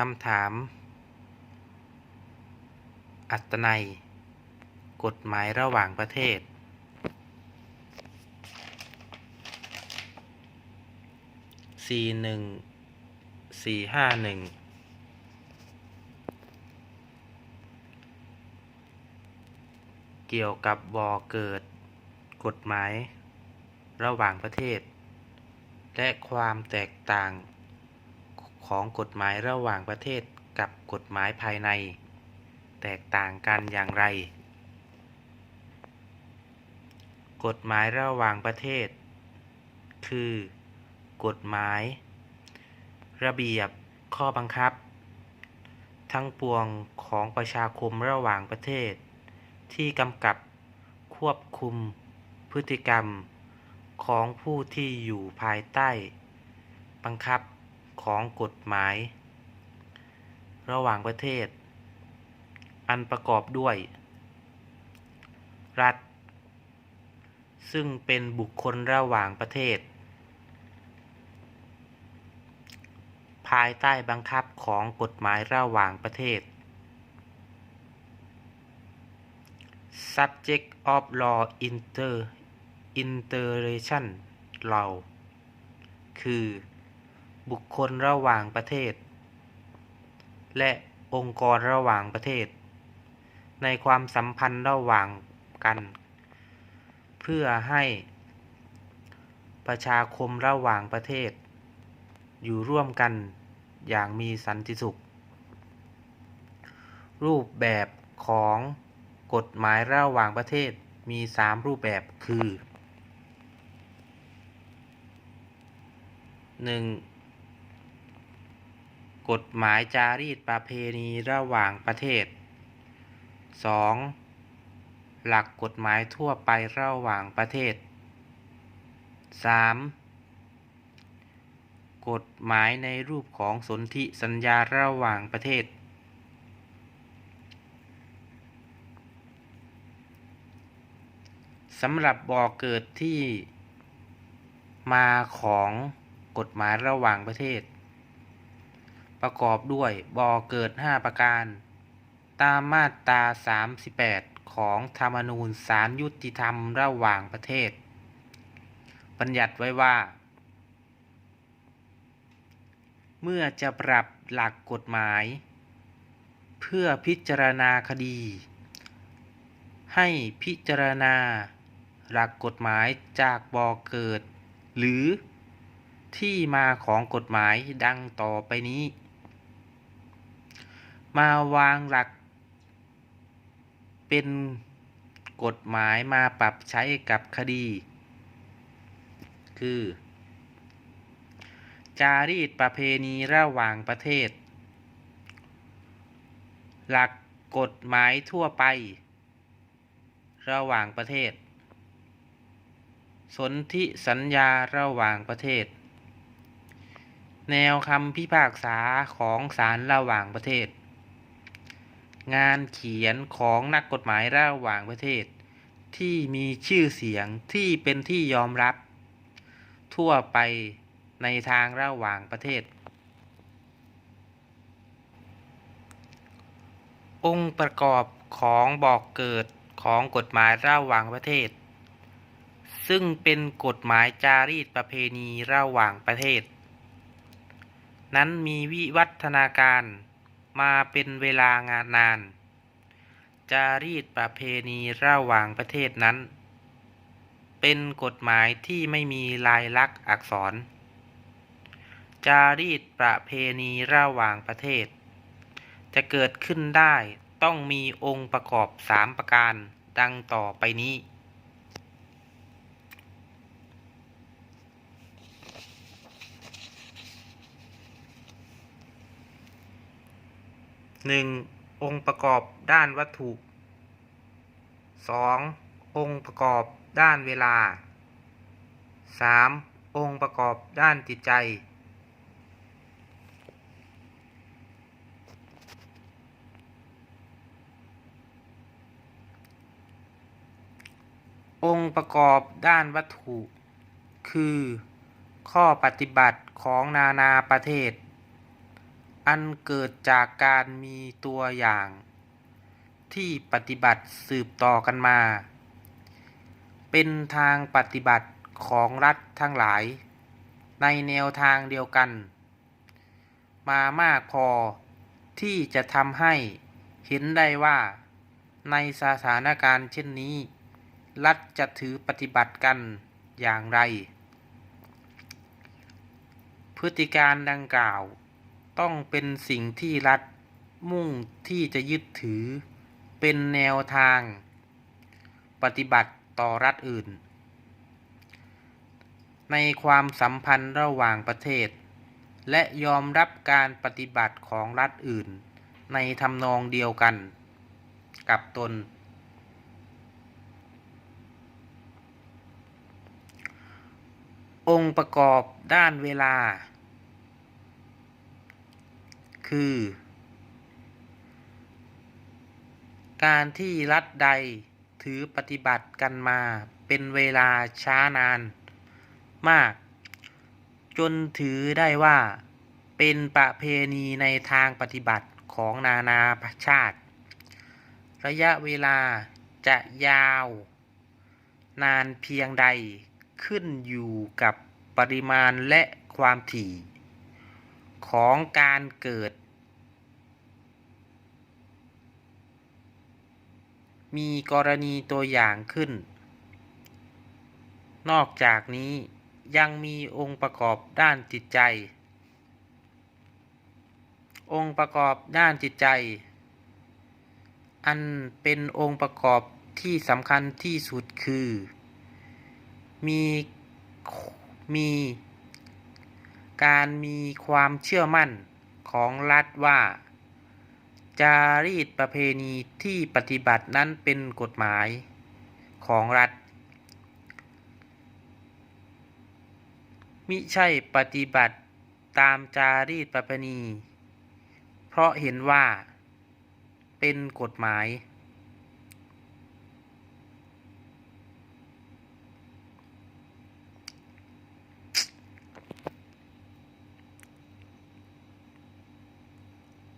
คำถาม อัตนัย กฎหมายระหว่างประเทศ สี่หนึ่ง สี่ห้าหนึ่ง เกี่ยวกับบ่อเกิด กฎหมาย ระหว่างประเทศ และความแตกต่าง ของกฎหมายระหว่างประเทศกับกฎหมายภายใน แตกต่างกันอย่างไร กฎหมายระหว่างประเทศ คือ กฎหมาย ระเบียบข้อบังคับ ทั้งปวงของประชาคมระหว่างประเทศ ที่กำกับควบคุมพฤติกรรมของผู้ที่อยู่ภายใต้ บังคับ ของกฎหมาย ระหว่างประเทศ อันประกอบด้วย รัฐ ซึ่งเป็นบุคคลระหว่างประเทศ ภายใต้บังคับของกฎหมายระหว่างประเทศ subject of law inter interation law คือ บุคคลระหว่างประเทศ และองค์กรระหว่างประเทศ ในความสัมพันธ์ระหว่างกัน เพื่อให้ประชาคมระหว่างประเทศ อยู่ร่วมกันอย่างมีสันติสุข รูปแบบของกฎหมายระหว่างประเทศมี 3 รูปแบบคือ 1. กฎหมายจารีตประเพณีระหว่างประเทศ 2. หลักกฎหมายทั่วไประหว่างประเทศ 3. กฎหมายในรูปของสนธิสัญญาระหว่างประเทศ สำหรับบ่อเกิดที่มาของกฎหมายระหว่างประเทศ ประกอบด้วยบ่อเกิด 5 ประการ ตามมาตรา 38 ของธรรมนูญศาลยุติธรรมระหว่างประเทศ บัญญัติไว้ว่า เมื่อจะปรับหลักกฎหมาย เพื่อพิจารณาคดี ให้พิจารณาหลักกฎหมายจากบ่อเกิด หรือที่มาของกฎหมายดังต่อไปนี้ มาวางหลัก เป็นกฎหมายมาปรับใช้กับคดี คือ จารีตประเพณีระหว่างประเทศ หลักกฎหมายทั่วไป ระหว่างประเทศ สนธิสัญญาระหว่างประเทศ แนวคำพิพากษาของศาลระหว่างประเทศ งานเขียนของนักกฎหมายระหว่างประเทศ ที่มีชื่อเสียงที่เป็นที่ยอมรับ ทั่วไปในทางระหว่างประเทศ องค์ประกอบของบอกเกิดของกฎหมายระหว่างประเทศ ซึ่งเป็นกฎหมายจารีตประเพณีระหว่างประเทศ นั้นมีวิวัฒนาการ มาเป็นเวลางานนาน จารีตประเพณีระหว่างประเทศนั้น เป็นกฎหมายที่ไม่มีลายลักษณ์อักษร จารีตประเพณีระหว่างประเทศ จะเกิดขึ้นได้ต้องมีองค์ประกอบสามประการดังต่อไปนี้ หนึ่งองค์ประกอบด้านวัตถุสององค์ประกอบด้านเวลาสามองค์ประกอบด้านจิตใจ องค์ประกอบด้านวัตถุ คือ ข้อปฏิบัติของนานาประเทศ อันเกิดจากการมีตัวอย่าง ที่ปฏิบัติสืบต่อกันมา เป็นทางปฏิบัติของรัฐทั้งหลาย ในแนวทางเดียวกัน มามากพอที่จะทำให้เห็นได้ว่าในสถานการณ์เช่นนี้ รัฐจะถือปฏิบัติกันอย่างไร พฤติการดังกล่าว ต้องเป็นสิ่งที่รัฐมุ่งที่จะยึดถือเป็นแนวทาง ปฏิบัติต่อรัฐอื่น ในความสัมพันธ์ระหว่างประเทศ และยอมรับการปฏิบัติของรัฐอื่น ในทำนองเดียวกัน กับตน องค์ประกอบด้านเวลา คือ การที่รัฐใดถือปฏิบัติกันมาเป็นเวลาช้านานมาก จนถือได้ว่าเป็นประเพณีในทางปฏิบัติของนานาชาติ ระยะเวลาจะยาว นานเพียงใดขึ้นอยู่กับปริมาณและความถี่ ของการเกิด มีกรณีตัวอย่างขึ้น นอกจากนี้ยังมีองค์ประกอบด้านจิตใจ องค์ประกอบด้านจิตใจ อันเป็นองค์ประกอบที่สำคัญที่สุดคือ มีมี การมีความเชื่อมั่นของรัฐว่า จารีตประเพณีที่ปฏิบัตินั้นเป็นกฎหมายของรัฐ มิใช่ปฏิบัติตามจารีตประเพณี เพราะเห็นว่าเป็นกฎหมาย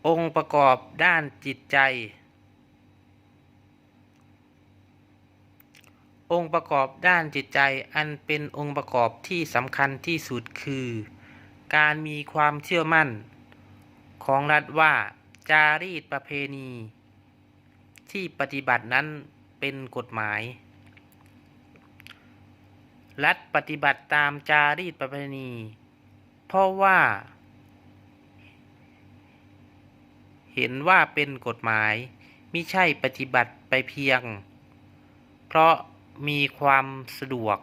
องค์ประกอบด้านจิตใจ องค์ประกอบด้านจิตใจอันเป็นองค์ประกอบที่สำคัญที่สุดคือ การมีความเชื่อมั่น ของรัฐว่าจารีตประเพณี ที่ปฏิบัตินั้นเป็นกฎหมาย รัฐปฏิบัติตามจารีตประเพณี เพราะว่า เห็นว่าเป็นกฎหมายมิใช่ปฏิบัติไปเพียง เพราะมีความสะดวก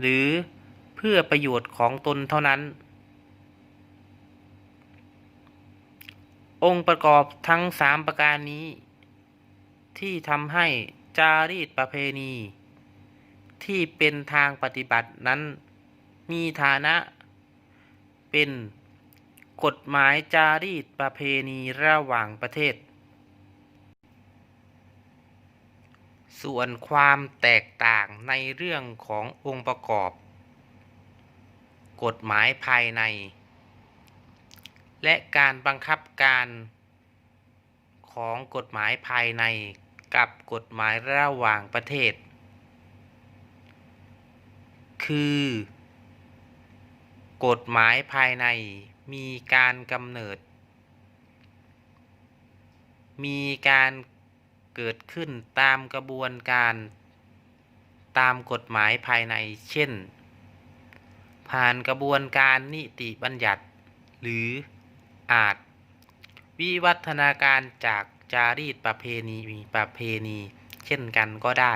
หรือเพื่อประโยชน์ของตนเท่านั้น องค์ประกอบทั้งสามประการนี้ ที่ทำให้จารีตประเพณี ที่เป็นทางปฏิบัตินั้นมีฐานะเป็น กฎหมายจารีตประเพณีระหว่างประเทศ ส่วนความแตกต่างในเรื่องขององค์ประกอบ กฎหมายภายใน และการบังคับการของกฎหมายภายในกับกฎหมายระหว่างประเทศ คือ กฎหมายภายใน มีการกำเนิด มีการเกิดขึ้นตามกระบวนการตามกฎหมายภายในเช่น ผ่านกระบวนการนิติบัญญัติ หรืออาจ วิวัฒนาการจากจารีตประเพณีประเพณี เช่นกันก็ได้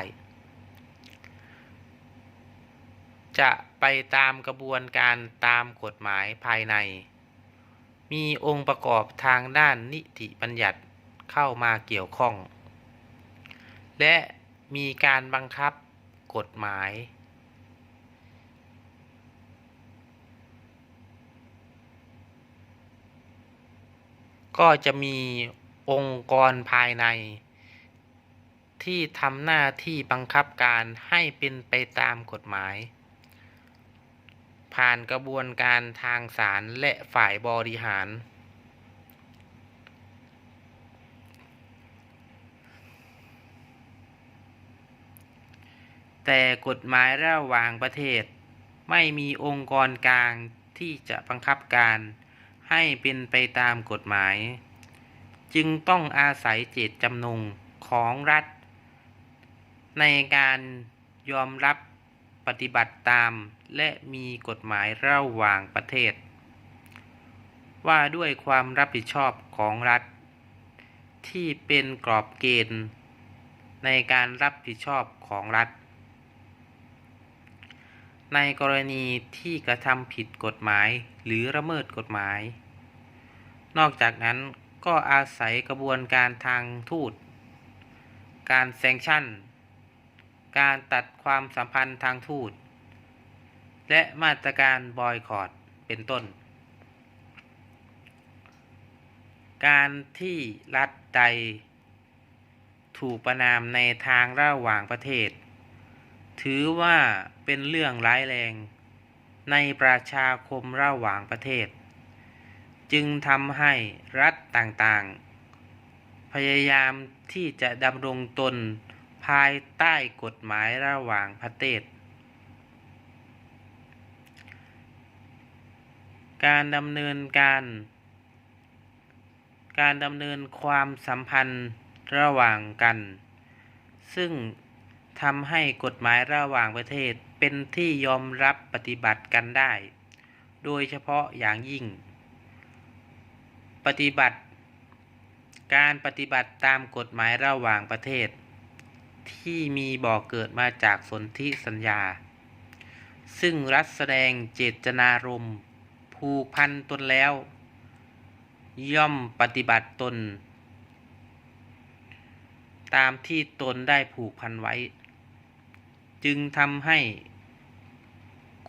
จะไปตามกระบวนการตามกฎหมายภายใน มีองค์ประกอบทางด้านนิติบัญญัติเข้ามาเกี่ยวข้อง และมีการบังคับกฎหมาย ก็จะมีองค์กรภายใน ที่ทำหน้าที่บังคับการให้เป็นไปตามกฎหมาย ผ่านกระบวนการทางศาลและฝ่ายบริหาร แต่กฎหมายระหว่างประเทศ ไม่มีองค์กรกลางที่จะบังคับการให้เป็นไปตามกฎหมาย จึงต้องอาศัยเจตจำนงของรัฐ ในการยอมรับปฏิบัติตาม และมีกฎหมายระหว่างประเทศ ว่าด้วยความรับผิดชอบของรัฐ ที่เป็นกรอบเกณฑ์ในการรับผิดชอบของรัฐ ในกรณีที่กระทำผิดกฎหมายหรือละเมิดกฎหมาย นอกจากนั้นก็อาศัยกระบวนการทางทูต การแซงชั่น การตัดความสัมพันธ์ทางทูต และมาตรการบอยคอตเป็นต้น การที่รัฐใดถูกประนามในทางระหว่างประเทศ ถือว่าเป็นเรื่องร้ายแรงในประชาคมระหว่างประเทศ จึงทำให้รัฐต่างๆ พยายามที่จะดำรงตนภายใต้กฎหมายระหว่างประเทศ การดำเนินการ การดำเนินความสัมพันธ์ระหว่างกัน ซึ่งทำให้กฎหมายระหว่างประเทศเป็นที่ยอมรับปฏิบัติกันได้ โดยเฉพาะอย่างยิ่ง ปฏิบัติ การปฏิบัติตามกฎหมายระหว่างประเทศ ที่มีบ่อกเกิดมาจากสนธิสัญญา ซึ่งรัฐแสดงเจตนารมณ์ ผูกพันตนแล้ว ย่อมปฏิบัติตน ตามที่ตนได้ผูกพันไว้ จึงทำให้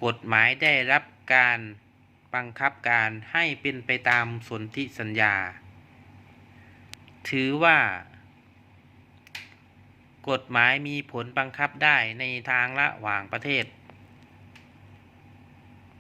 กฎหมายได้รับการบังคับการให้เป็นไปตามสนธิสัญญา ถือว่า กฎหมายมีผลบังคับได้ในทางระหว่างประเทศ